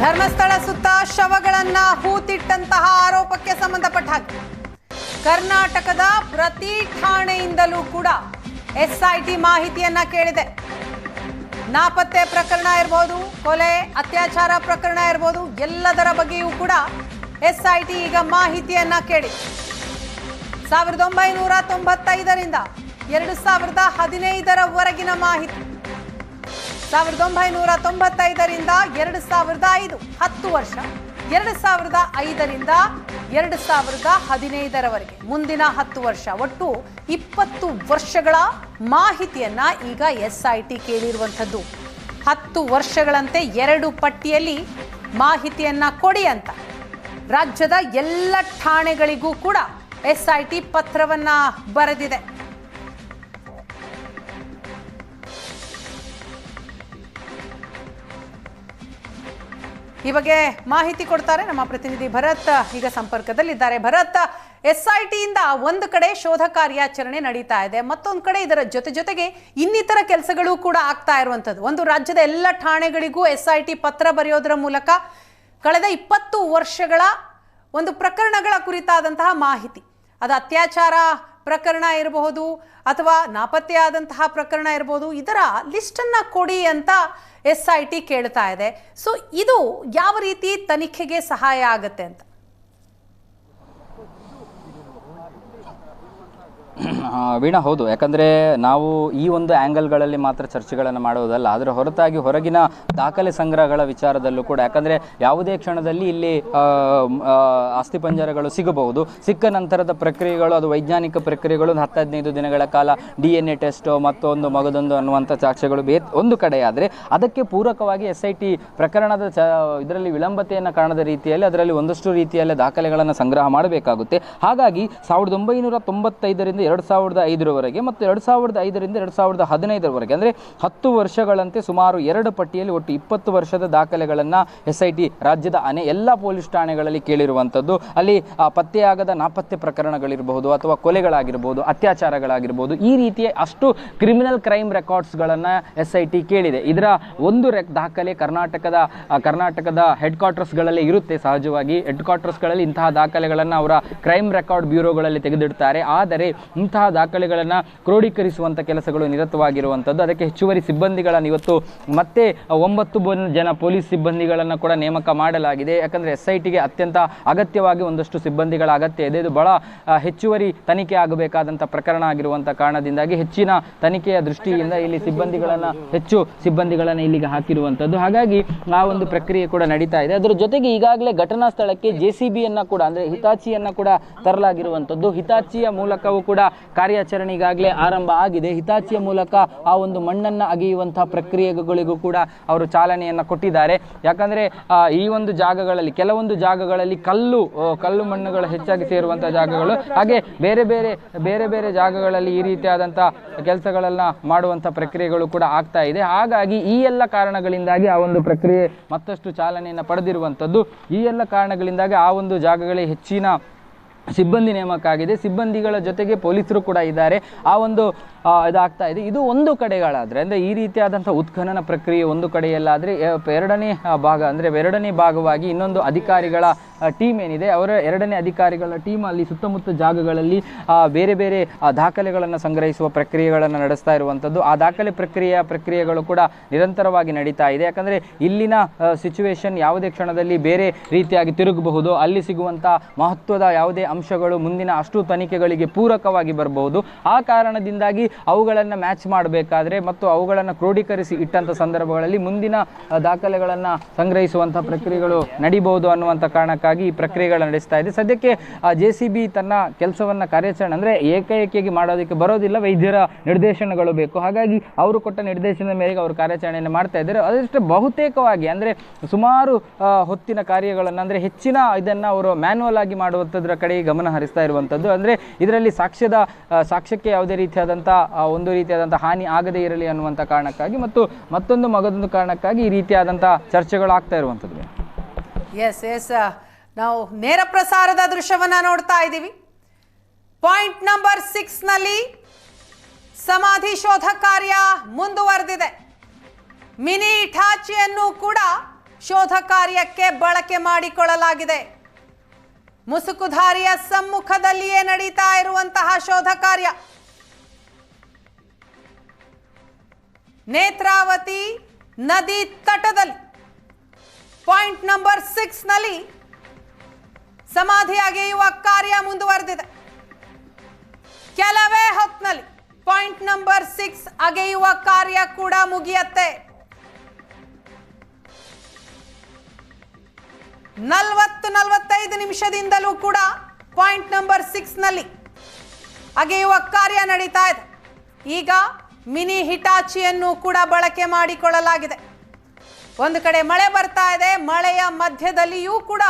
ಧರ್ಮಸ್ಥಳ ಸುತ್ತ ಶವಗಳನ್ನ ಹೂತಿಟ್ಟಂತಹ ಆರೋಪಕ್ಕೆ ಸಂಬಂಧಪಟ್ಟ ಹಾಗೆ. ಕರ್ನಾಟಕದ ಪ್ರತಿ ಠಾಣೆಯಿಂದಲೂ ಕೂಡ ಎಸ್ಐಟಿ ಮಾಹಿತಿಯನ್ನ ಕೇಳಿದೆ. ನಾಪತ್ತೆ ಪ್ರಕರಣ ಇರಬಹುದು ಕೊಲೆ, ಅತ್ಯಾಚಾರ ಪ್ರಕರಣ ಇರಬಹುದು ಎಲ್ಲದರ ಬಗ್ಗೆಯೂ ಕೂಡ ಎಸ್ಐಟಿ ಈಗ ಮಾಹಿತಿಯನ್ನ ಕೇಳಿ. ಸಾವಿರದ ಒಂಬೈನೂರ ತೊಂಬತ್ತೈದರಿಂದ ಎರಡು ಸಾವಿರದ ಹದಿನೈದರವರೆಗಿನ ಮಾಹಿತಿ. ಸಾವಿರದ ಒಂಬೈನೂರ ತೊಂಬತ್ತೈದರಿಂದ ಎರಡು ಸಾವಿರದ ಐದು, ಹತ್ತು ವರ್ಷ. ಎರಡು ಸಾವಿರದ ಐದರಿಂದ ಎರಡು ಸಾವಿರದ ಹದಿನೈದರವರೆಗೆ. ಮುಂದಿನ ಹತ್ತು ವರ್ಷ, ಒಟ್ಟು ಇಪ್ಪತ್ತು ವರ್ಷಗಳ ಮಾಹಿತಿಯನ್ನ ಈಗ ಎಸ್ ಐ ಟಿ ಕೇಳಿರುವಂಥದ್ದು. ಹತ್ತು ವರ್ಷಗಳಂತೆ ಎರಡು ಪಟ್ಟಿಯಲ್ಲಿ ಮಾಹಿತಿಯನ್ನ ಕೊಡಿ ಅಂತ. ರಾಜ್ಯದ ಎಲ್ಲ ಠಾಣೆಗಳಿಗೂ ಕೂಡ ಎಸ್ ಐ ಟಿ ಪತ್ರವನ್ನ ಬರೆದಿದೆ. ಈ ಬಗ್ಗೆ ಮಾಹಿತಿ ಕೊಡ್ತಾರೆ ನಮ್ಮ ಪ್ರತಿನಿಧಿ ಭರತ್. ಈಗ ಸಂಪರ್ಕದಲ್ಲಿದ್ದಾರೆ. ಭರತ್ ಎಸ್ ಐ ಟಿಯಿಂದ ಒಂದು ಕಡೆ ಶೋಧ ಕಾರ್ಯಾಚರಣೆ ನಡೀತಾ ಇದೆ. ಮತ್ತೊಂದು ಕಡೆ ಇದರ ಜೊತೆ ಜೊತೆಗೆ ಇನ್ನಿತರ ಕೆಲಸಗಳು ಕೂಡ ಆಗ್ತಾ ಇರುವಂಥದ್ದು. ಒಂದು ರಾಜ್ಯದ ಎಲ್ಲ ಠಾಣೆಗಳಿಗೂ ಎಸ್ ಐ ಟಿ ಪತ್ರ ಬರೆಯೋದರ ಮೂಲಕ ಕಳೆದ ಇಪ್ಪತ್ತು ವರ್ಷಗಳ ಒಂದು ಪ್ರಕರಣಗಳ ಕುರಿತಾದಂತಹ ಮಾಹಿತಿ. ಅದು ಅತ್ಯಾಚಾರ ಪ್ರಕರಣ ಇರಬಹುದು ಅಥವಾ ನಾಪತ್ತೆಯಾದಂತಹ ಪ್ರಕರಣ ಇರಬಹುದು, ಇದರ ಲಿಸ್ಟನ್ನು ಕೊಡಿ ಅಂತ ಎಸ್ ಐ ಟಿ ಕೇಳ್ತಾ ಇದೆ. ಸೊ ಇದು ಯಾವ ರೀತಿ ತನಿಖೆಗೆ ಸಹಾಯ ಆಗುತ್ತೆ ಅಂತ? ವೀಣಾ ಹೌದು. ಯಾಕಂದರೆ ನಾವು ಈ ಒಂದು ಆ್ಯಂಗಲ್ಗಳಲ್ಲಿ ಮಾತ್ರ ಚರ್ಚೆಗಳನ್ನು ಮಾಡುವುದಲ್ಲ ಅದರ ಹೊರತಾಗಿ ಹೊರಗಿನ ದಾಖಲೆ ಸಂಗ್ರಹಗಳ ವಿಚಾರದಲ್ಲೂ ಕೂಡ ಯಾಕಂದರೆ ಯಾವುದೇ ಕ್ಷಣದಲ್ಲಿ ಇಲ್ಲಿ ಆ, ಪಂಜರಗಳು ಸಿಗಬಹುದು. ಸಿಕ್ಕ ನಂತರದ ಪ್ರಕ್ರಿಯೆಗಳು ಅದು ವೈಜ್ಞಾನಿಕ ಪ್ರಕ್ರಿಯೆಗಳು ಒಂದು ಹತ್ತು ಹದಿನೈದು ದಿನಗಳ ಕಾಲ ಡಿ ಎನ್ ಎ ಟೆಸ್ಟು ಮತ್ತೊಂದು ಮಗದೊಂದು ಅನ್ನುವಂಥ ಸಾಕ್ಷ್ಯಗಳು ಬೇ ಒಂದು ಕಡೆಯಾದರೆ ಅದಕ್ಕೆ ಪೂರಕವಾಗಿ ಎಸ್ ಐ ಟಿ ಪ್ರಕರಣದ ಚ ಇದರಲ್ಲಿ ವಿಳಂಬತೆಯನ್ನು ಕಾಣದ ರೀತಿಯಲ್ಲಿ ಅದರಲ್ಲಿ ಒಂದಷ್ಟು ರೀತಿಯಲ್ಲಿ ದಾಖಲೆಗಳನ್ನು ಸಂಗ್ರಹ ಮಾಡಬೇಕಾಗುತ್ತೆ. ಹಾಗಾಗಿ ಸಾವಿರದ ಒಂಬೈನೂರ ತೊಂಬತ್ತೈದರಿಂದ ಎರಡು ಸಾವಿರದ ಐದರವರೆಗೆ ಮತ್ತು ಎರಡು ಸಾವಿರದ ಐದರಿಂದ ಎರಡು ಸಾವಿರದ ಹದಿನೈದರವರೆಗೆ, ಅಂದರೆ ಹತ್ತು ವರ್ಷಗಳಂತೆ ಸುಮಾರು ಎರಡು ಪಟ್ಟಿಯಲ್ಲಿ ಒಟ್ಟು ಇಪ್ಪತ್ತು ವರ್ಷದ ದಾಖಲೆಗಳನ್ನು ಎಸ್ ಐ ಟಿ ರಾಜ್ಯದ ಅನೇ ಎಲ್ಲ ಪೊಲೀಸ್ ಠಾಣೆಗಳಲ್ಲಿ ಕೇಳಿರುವಂಥದ್ದು. ಅಲ್ಲಿ ಪತ್ತೆಯಾಗದ ನಾಪತ್ತೆ ಪ್ರಕರಣಗಳಿರಬಹುದು ಅಥವಾ ಕೊಲೆಗಳಾಗಿರ್ಬೋದು ಅತ್ಯಾಚಾರಗಳಾಗಿರ್ಬೋದು ಈ ರೀತಿಯ ಅಷ್ಟು ಕ್ರಿಮಿನಲ್ ಕ್ರೈಮ್ ರೆಕಾರ್ಡ್ಸ್ಗಳನ್ನು ಎಸ್ ಐ ಟಿ ಕೇಳಿದೆ. ಇದರ ಒಂದು ರೆಕ್ ದಾಖಲೆ ಕರ್ನಾಟಕದ ಕರ್ನಾಟಕದ ಹೆಡ್ ಕ್ವಾರ್ಟರ್ಸ್ಗಳಲ್ಲಿ ಇರುತ್ತೆ ಸಹಜವಾಗಿ. ಹೆಡ್ ಕ್ವಾರ್ಟರ್ಸ್ಗಳಲ್ಲಿ ಇಂತಹ ದಾಖಲೆಗಳನ್ನು ಅವರ ಕ್ರೈಮ್ ರೆಕಾರ್ಡ್ ಬ್ಯೂರೋಗಳಲ್ಲಿ ತೆಗೆದಿಡ್ತಾರೆ. ಆದರೆ ಇಂತಹ ದಾಖಲೆಗಳನ್ನು ಕ್ರೋಢೀಕರಿಸುವಂಥ ಕೆಲಸಗಳು ನಿರತವಾಗಿರುವಂಥದ್ದು ಅದಕ್ಕೆ ಹೆಚ್ಚುವರಿ ಸಿಬ್ಬಂದಿಗಳನ್ನು ಇವತ್ತು ಮತ್ತೆ ಒಂಬತ್ತು ಜನ ಪೊಲೀಸ್ ಸಿಬ್ಬಂದಿಗಳನ್ನು ಕೂಡ ನೇಮಕ ಮಾಡಲಾಗಿದೆ. ಯಾಕಂದರೆ ಎಸ್ ಐ ಟಿಗೆ ಅತ್ಯಂತ ಅಗತ್ಯವಾಗಿ ಒಂದಷ್ಟು ಸಿಬ್ಬಂದಿಗಳ ಅಗತ್ಯ ಇದೆ. ಇದು ಬಹಳ ಹೆಚ್ಚುವರಿ ತನಿಖೆ ಆಗಬೇಕಾದಂಥ ಪ್ರಕರಣ ಆಗಿರುವಂಥ ಕಾರಣದಿಂದಾಗಿ ಹೆಚ್ಚಿನ ತನಿಖೆಯ ದೃಷ್ಟಿಯಿಂದ ಇಲ್ಲಿ ಸಿಬ್ಬಂದಿಗಳನ್ನು, ಹೆಚ್ಚು ಸಿಬ್ಬಂದಿಗಳನ್ನು ಇಲ್ಲಿಗೆ ಹಾಕಿರುವಂಥದ್ದು ಹಾಗಾಗಿ ಆ ಒಂದು ಪ್ರಕ್ರಿಯೆ ಕೂಡ ನಡೀತಾ ಇದೆ. ಅದರ ಜೊತೆಗೆ ಈಗಾಗಲೇ ಘಟನಾ ಸ್ಥಳಕ್ಕೆ ಜೆ ಸಿ ಕೂಡ, ಅಂದರೆ ಹಿತಾಚಿಯನ್ನು ಕೂಡ ತರಲಾಗಿರುವಂಥದ್ದು ಹಿತಾಚಿಯ ಮೂಲಕವೂ ಕೂಡ ಕಾರ್ಯಾಚರಣೆ ಈಗಾಗಲೇ ಆರಂಭ ಆಗಿದೆ. ಹಿತಾಚಿಯ ಮೂಲಕ ಆ ಒಂದು ಮಣ್ಣನ್ನು ಅಗೆಯುವಂತಹ ಪ್ರಕ್ರಿಯೆಗಳಿಗೂ ಕೂಡ ಅವರು ಚಾಲನೆಯನ್ನು ಕೊಟ್ಟಿದ್ದಾರೆ. ಯಾಕಂದರೆ ಈ ಒಂದು ಜಾಗಗಳಲ್ಲಿ, ಕೆಲವೊಂದು ಜಾಗಗಳಲ್ಲಿ ಕಲ್ಲು ಕಲ್ಲು ಮಣ್ಣುಗಳು ಹೆಚ್ಚಾಗಿ ಸೇರುವಂಥ ಜಾಗಗಳು. ಹಾಗೆ ಬೇರೆ ಬೇರೆ ಬೇರೆ ಬೇರೆ ಜಾಗಗಳಲ್ಲಿ ಈ ರೀತಿಯಾದಂಥ ಕೆಲಸಗಳನ್ನು ಮಾಡುವಂಥ ಪ್ರಕ್ರಿಯೆಗಳು ಕೂಡ ಆಗ್ತಾ ಇದೆ. ಹಾಗಾಗಿ ಈ ಎಲ್ಲ ಕಾರಣಗಳಿಂದಾಗಿ ಆ ಒಂದು ಪ್ರಕ್ರಿಯೆ ಮತ್ತಷ್ಟು ಚಾಲನೆಯನ್ನು ಪಡೆದಿರುವಂಥದ್ದು. ಈ ಎಲ್ಲ ಕಾರಣಗಳಿಂದಾಗಿ ಆ ಒಂದು ಜಾಗಗಳೇ ಹೆಚ್ಚಿನ ಸಿಬ್ಬಂದಿ ನೇಮಕ ಆಗಿದೆ ಸಿಬ್ಬಂದಿಗಳ ಜೊತೆಗೆ ಪೊಲೀಸರು ಕೂಡ ಇದ್ದಾರೆ. ಆ ಒಂದು ಇದಾಗ್ತಾ ಇದೆ. ಇದು ಒಂದು ಕಡೆಗಳಾದರೆ, ಅಂದರೆ ಈ ರೀತಿಯಾದಂಥ ಉತ್ಖನನ ಪ್ರಕ್ರಿಯೆ ಒಂದು ಕಡೆಯಲ್ಲಾದರೆ ಎರಡನೇ ಭಾಗ, ಅಂದರೆ ಎರಡನೇ ಭಾಗವಾಗಿ ಇನ್ನೊಂದು ಅಧಿಕಾರಿಗಳ ಟೀಮ್ ಏನಿದೆ, ಅವರ ಎರಡನೇ ಅಧಿಕಾರಿಗಳ ಟೀಮ್ ಅಲ್ಲಿ ಸುತ್ತಮುತ್ತ ಜಾಗಗಳಲ್ಲಿ ಬೇರೆ ಬೇರೆ ದಾಖಲೆಗಳನ್ನು ಸಂಗ್ರಹಿಸುವ ಪ್ರಕ್ರಿಯೆಗಳನ್ನು ನಡೆಸ್ತಾ ಇರುವಂಥದ್ದು. ಆ ದಾಖಲೆ ಪ್ರಕ್ರಿಯೆಯ ಪ್ರಕ್ರಿಯೆಗಳು ಕೂಡ ನಿರಂತರವಾಗಿ ನಡೀತಾ ಇದೆ. ಯಾಕಂದರೆ ಇಲ್ಲಿನ ಸಿಚುವೇಶನ್ ಯಾವುದೇ ಕ್ಷಣದಲ್ಲಿ ಬೇರೆ ರೀತಿಯಾಗಿ ತಿರುಗಬಹುದು. ಅಲ್ಲಿ ಸಿಗುವಂಥ ಮಹತ್ವದ ಯಾವುದೇ ಅಂಶಗಳು ಮುಂದಿನ ಅಷ್ಟು ತನಿಖೆಗಳಿಗೆ ಪೂರಕವಾಗಿ ಬರಬಹುದು ಆ ಕಾರಣದಿಂದಾಗಿ ಅವುಗಳನ್ನು ಮ್ಯಾಚ್ ಮಾಡಬೇಕಾದ್ರೆ ಮತ್ತು ಅವುಗಳನ್ನು ಕ್ರೋಢೀಕರಿಸಿ ಇಟ್ಟಂಥ ಸಂದರ್ಭಗಳಲ್ಲಿ ಮುಂದಿನ ದಾಖಲೆಗಳನ್ನು ಸಂಗ್ರಹಿಸುವಂಥ ಪ್ರಕ್ರಿಯೆಗಳು ನಡಿಬಹುದು ಅನ್ನುವಂಥ ಕಾರಣಕ್ಕಾಗಿ ಈ ಪ್ರಕ್ರಿಯೆಗಳು ನಡೆಸ್ತಾ ಇದೆ. ಸದ್ಯಕ್ಕೆ ಜೆ ಸಿ ಬಿ ತನ್ನ ಕೆಲಸವನ್ನು ಕಾರ್ಯಾಚರಣೆ ಅಂದರೆ ಏಕೈಕಿಯಾಗಿ ಮಾಡೋದಕ್ಕೆ ಬರೋದಿಲ್ಲ, ವೈದ್ಯರ ನಿರ್ದೇಶನಗಳು ಬೇಕು. ಹಾಗಾಗಿ ಅವರು ಕೊಟ್ಟ ನಿರ್ದೇಶನದ ಮೇರೆಗೆ ಅವರು ಕಾರ್ಯಾಚರಣೆಯನ್ನು ಮಾಡ್ತಾ ಇದ್ದಾರೆ. ಅದಷ್ಟು ಬಹುತೇಕವಾಗಿ ಅಂದರೆ ಸುಮಾರು ಹೊತ್ತಿನ ಕಾರ್ಯಗಳನ್ನು ಅಂದರೆ ಹೆಚ್ಚಿನ ಇದನ್ನು ಅವರು ಮ್ಯಾನ್ಯಲ್ ಆಗಿ ಮಾಡುವಂಥದ್ರ ಕಡೆಗೆ ಗಮನ ಹರಿಸ್ತಾ ಇರುವಂಥದ್ದು ಅಂದರೆ ಇದರಲ್ಲಿ ಸಾಕ್ಷ್ಯದ ಸಾಕ್ಷ್ಯಕ್ಕೆ ಯಾವುದೇ ರೀತಿಯಾದಂಥ ಒಂದು ರೀತಿಯಾದಂಥ ಹಾನಿ ಆಗದೇ ಇರಲಿ ಅನ್ನುವಂಥ ಕಾರಣಕ್ಕಾಗಿ ಮತ್ತು ಮತ್ತೊಂದು ಮಗದೊಂದು ಕಾರಣಕ್ಕಾಗಿ ಈ ರೀತಿಯಾದಂಥ ಚರ್ಚೆಗಳು ಆಗ್ತಾ ಇರುವಂಥದ್ದು ಎಸ್ ಎಸ್ ನಾವು ನೇರ ಪ್ರಸಾರದ ದೃಶ್ಯವನ್ನು ನೋಡ್ತಾ ಇದ್ದೀವಿ. ಪಾಯಿಂಟ್ ನಂಬರ್ ಸಿಕ್ಸ್ನಲ್ಲಿ ಸಮಾಧಿ ಶೋಧ ಕಾರ್ಯ ಮುಂದುವರೆದಿದೆ. ಮಿನಿ ಇಠಾಚಿಯನ್ನು ಕೂಡ ಶೋಧ ಕಾರ್ಯಕ್ಕೆ ಬಳಕೆ ಮಾಡಿಕೊಳ್ಳಲಾಗಿದೆ. ಮುಸುಕುಧಾರಿಯ ಸಮ್ಮುಖದಲ್ಲಿಯೇ ನಡೀತಾ ಇರುವಂತಹ ಶೋಧ ಕಾರ್ಯ. ನೇತ್ರಾವತಿ ನದಿ ತಟದಲ್ಲಿ ಪಾಯಿಂಟ್ ನಂಬರ್ ಸಿಕ್ಸ್ನಲ್ಲಿ ಅಗೆಯುವ ಕಾರ್ಯ ಮುಂದುವರೆದಿದೆ. ಕೆಲವೇ ಹೊತ್ತಿನಲ್ಲಿ ಪಾಯಿಂಟ್ ನಂಬರ್ ಸಿಕ್ಸ್ ಅಗೆಯುವ ಕಾರ್ಯ ಕೂಡ ಮುಗಿಯತ್ತೆ. ನಲವತ್ತು ನಲವತ್ತೈದು ನಿಮಿಷದಿಂದಲೂ ಕೂಡ ಪಾಯಿಂಟ್ ನಂಬರ್ ಸಿಕ್ಸ್ನಲ್ಲಿ ಅಗೆಯುವ ಕಾರ್ಯ ನಡೀತಾ ಇದೆ. ಈಗ ಮಿನಿ ಹಿಟಾಚಿಯನ್ನು ಕೂಡ ಬಳಕೆ ಮಾಡಿಕೊಳ್ಳಲಾಗಿದೆ. ಒಂದು ಕಡೆ ಮಳೆ ಬರ್ತಾ ಇದೆ, ಮಳೆಯ ಮಧ್ಯದಲ್ಲಿಯೂ ಕೂಡ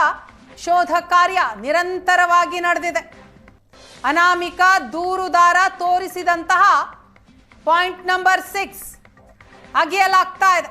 ಶೋಧ ಕಾರ್ಯ ನಿರಂತರವಾಗಿ ನಡೆದಿದೆ. ಅನಾಮಿಕ ದೂರುದಾರ ತೋರಿಸಿದಂತಹ ಪಾಯಿಂಟ್ ನಂಬರ್ ಸಿಕ್ಸ್ ಅಗೆಯಲಾಗ್ತಾ ಇದೆ.